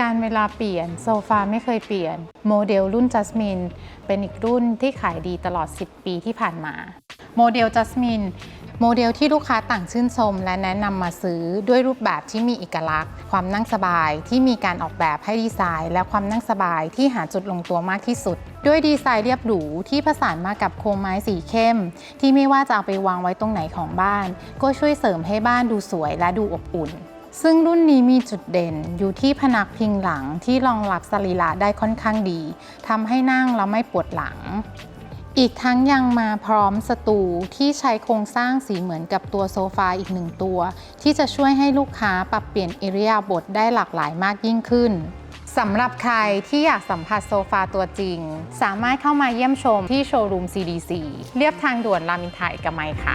การเวลาเปลี่ยนโซฟาไม่เคยเปลี่ยน โมเดลรุ่นจัสมินเป็นอีกรุ่นที่ขายดีตลอด 10 ปีที่ผ่านมา โมเดลจัสมินโมเดลที่ลูกค้าต่างชื่นชม และแนะนำมาซื้อด้วยรูปแบบที่มีเอกลักษณ์ ความนั่งสบายที่มีการออกแบบให้ดีไซน์ และความนั่งสบายที่หาจุดลงตัวมากที่สุด ด้วยดีไซน์เรียบหรูที่ผสานมากับโคมไม้สีเข้ม ที่ไม่ว่าจะเอาไปวางไว้ตรงไหนของบ้าน ก็ช่วยเสริมให้บ้านดูสวยและดูอบอุ่น ซึ่งรุ่นนี้มีจุดเด่นอยู่ที่พนักพิงหลังที่รองรับสรีระได้ค่อนข้างดีทำให้นั่งแล้วไม่ปวดหลัง อีกทั้งยังมาพร้อมสตูที่ใช้โครงสร้างสีเหมือนกับตัวโซฟาอีกหนึ่งตัว ที่จะช่วยให้ลูกค้าปรับเปลี่ยนอิริยาบถได้หลากหลายมากยิ่งขึ้นสำหรับใครที่อยากสัมผัสโซฟาตัวจริง สามารถเข้ามาเยี่ยมชมที่โชว์รูม CDC เรียบทางด่วนรามอินทราเอกมัยค่ะ